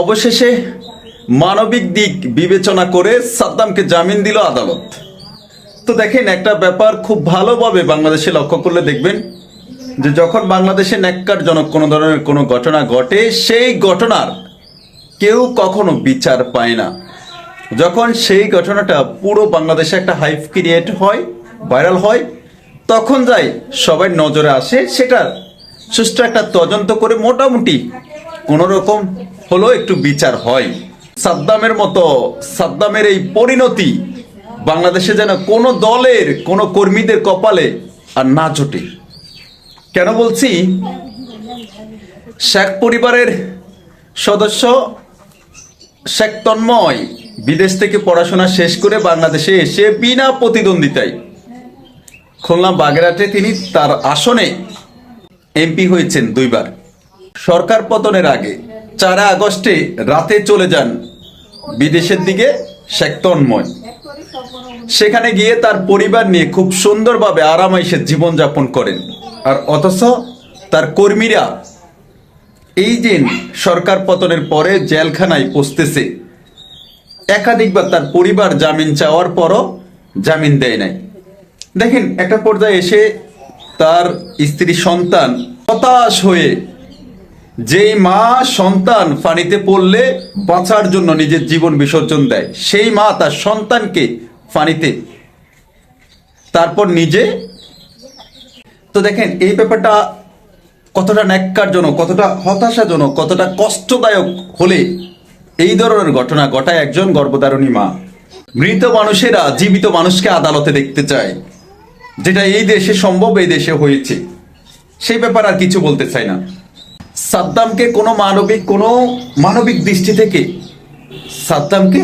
অবশেষে মানবিক দিক বিবেচনা করে সাদ্দামকে জামিন দিল আদালত। তো দেখেন, একটা ব্যাপার খুব ভালোভাবে বাংলাদেশে লক্ষ্য করলে দেখবেন যে যখন বাংলাদেশে ন্যাক্কারজনক কোনো ধরনের কোনো ঘটনা ঘটে, সেই ঘটনার কেউ কখনো বিচার পায় না। যখন সেই ঘটনাটা পুরো বাংলাদেশে একটা হাইপ ক্রিয়েট হয়, ভাইরাল হয়, তখন যাই সবাই নজরে আসে, সেটার সুষ্ঠু একটা তদন্ত করে মোটামুটি কোনো রকম হলো একটু বিচার হয়। সাদ্দামের মতো, সাদ্দামের এই পরিণতি বাংলাদেশে যেন কোনো দলের, কোনো কর্মীদের কপালে আর না জোটে। কেন বলছি? শেখ পরিবারের সদস্য শেখ তন্ময় বিদেশ থেকে পড়াশোনা শেষ করে বাংলাদেশে এসে বিনা প্রতিদ্বন্দ্বিতায় খুলনা বাগেরহাটে তিনি তার আসনে এমপি হয়েছেন দুইবার। সরকার পতনের আগে চারা আগস্টে রাতে চলে যান বিদেশের দিকে শেখ তন্ময়। সেখানে গিয়ে তার পরিবার নিয়ে খুব সুন্দরভাবে আরামাইসে জীবনযাপন করেন। আর অথচ তার কর্মীরা এই যে সরকার পতনের পরে জেলখানায় পৌঁছতেছে, একাধিকবার তার পরিবার জামিন চাওয়ার পরও জামিন দেয় নাই। দেখেন, একটা পর্যায়ে এসে তার স্ত্রী সন্তান হতাশ হয়ে যেই মা সন্তান পানিতে পড়লে বাঁচার জন্য নিজের জীবন বিসর্জন দেয়, সেই মা তার সন্তানকে পানিতে তারপর নিজে। তো দেখেন, এই ব্যাপারটা কতটা ন্যাক্কারজনক, কতটা হতাশাজনক, কতটা কষ্টদায়ক হলে এই ধরনের ঘটনা ঘটায় একজন গর্ভধারণী মা। মৃত মানুষেরা জীবিত মানুষকে আদালতে দেখতে চায়, যেটা এই দেশে সম্ভব, এই দেশে হয়েছে। সেই ব্যাপার আর কিছু বলতে চাই না। সাদ্দামকে কোনো মানবিক কোনো মানবিক দৃষ্টি থেকে সাদ্দামকে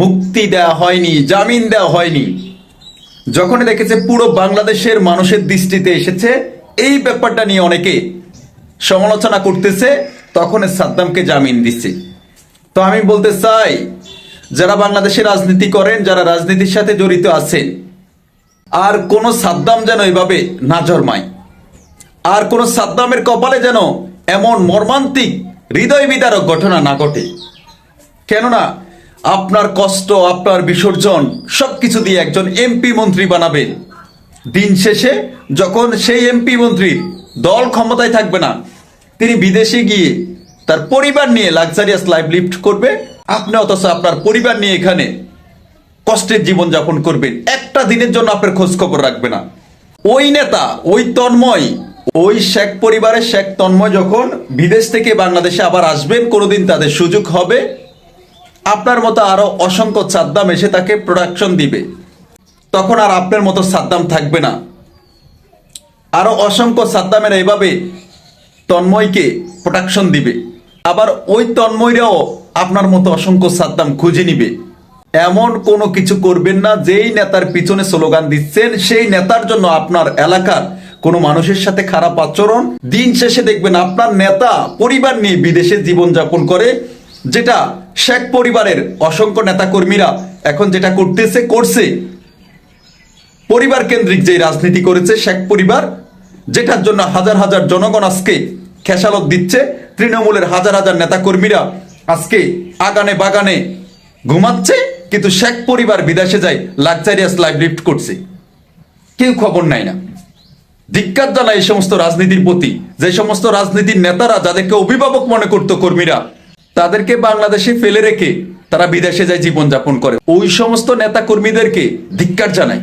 মুক্তি দেওয়া হয়নি, জামিন দেওয়া হয়নি। যখন দেখেছে পুরো বাংলাদেশের মানুষের দৃষ্টিতে এসেছে, এই ব্যাপারটা নিয়ে অনেকে সমালোচনা করতেছে তখন সাদ্দামকে জামিন দিচ্ছে। তো আমি বলতে চাই, যারা বাংলাদেশে রাজনীতি করেন, যারা রাজনীতির সাথে জড়িত আছেন, আর কোন সাদ্দাম যেন এভাবে না জন্মায়। আর কোন সাদ্দামের কপালে যেন এমন মর্মান্তিক হৃদয় বিদারক ঘটনা না ঘটে। কেননা, আপনার কষ্ট, আপনার বিসর্জন সবকিছু দিয়ে একজন এমপি মন্ত্রী বানাবেন। দিন শেষে যখন সেই এমপি মন্ত্রী দল ক্ষমতায় থাকবে না, তিনি বিদেশে গিয়ে তার পরিবার নিয়ে লাক্সারিয়াস লাইফ লিফট করবে। আপনি অথচ আপনার পরিবার নিয়ে এখানে কষ্টের জীবন যাপন করবেন। একটা দিনের জন্য আপনার খোঁজ খবর রাখবে না। ওই নেতা, ওই তন্ময় ওই শেখ পরিবারের শেখ তন্ময় যখন বিদেশ থেকে বাংলাদেশে আবার আসবেন, কোনোদিন তাদের সুযোগ হবে। আপনার মতো আরও অসংখ্য সাদ্দাম এসে তাকে প্রোডাকশন দিবে। তখন আর আপনার মতো সাদ্দাম থাকবে না। আরও অসংখ্য সাদ্দামের এইভাবে তন্ময়কে প্রোডাকশন দিবে। আবার ওই তন্ময়রাও আপনার মতো অসংখ্য সাদ্দাম খুঁজে নিবে। এমন কোনো কিছু করবেন না, যেই নেতার পিছনে স্লোগান দিচ্ছেন, সেই নেতার জন্য আপনার এলাকার কোনো মানুষের সাথে খারাপ আচরণ, দিন শেষে দেখবেন আপনার নেতা পরিবার নিয়ে বিদেশে জীবনযাপন করে, যেটা শেখ পরিবারের অসংখ্য নেতাকর্মীরা এখন যেটা করতেছে, করছে। পরিবার কেন্দ্রিক যে রাজনীতি করেছে শেখ পরিবার, যেটার জন্য হাজার হাজার জনগণ আজকে খেসালত দিচ্ছে, তৃণমূলের হাজার হাজার নেতাকর্মীরা আজকে আগানে বাগানে ঘুমাচ্ছে, কিন্তু শেখ পরিবার বিদেশে যায় লাক্সারিয়াস লাইফ লিফট করছে। কেউ খবর নাই না। ধিক্কার জানায় এই সমস্ত রাজনীতির প্রতি। যে সমস্ত রাজনীতির নেতারা যাদেরকে অভিভাবক মনে করত কর্মীরা, তাদেরকে বাংলাদেশে ফেলে রেখে তারা বিদেশে যায় জীবনযাপন করে। ওই সমস্ত নেতা কর্মীদেরকে ধিক্কার জানায়।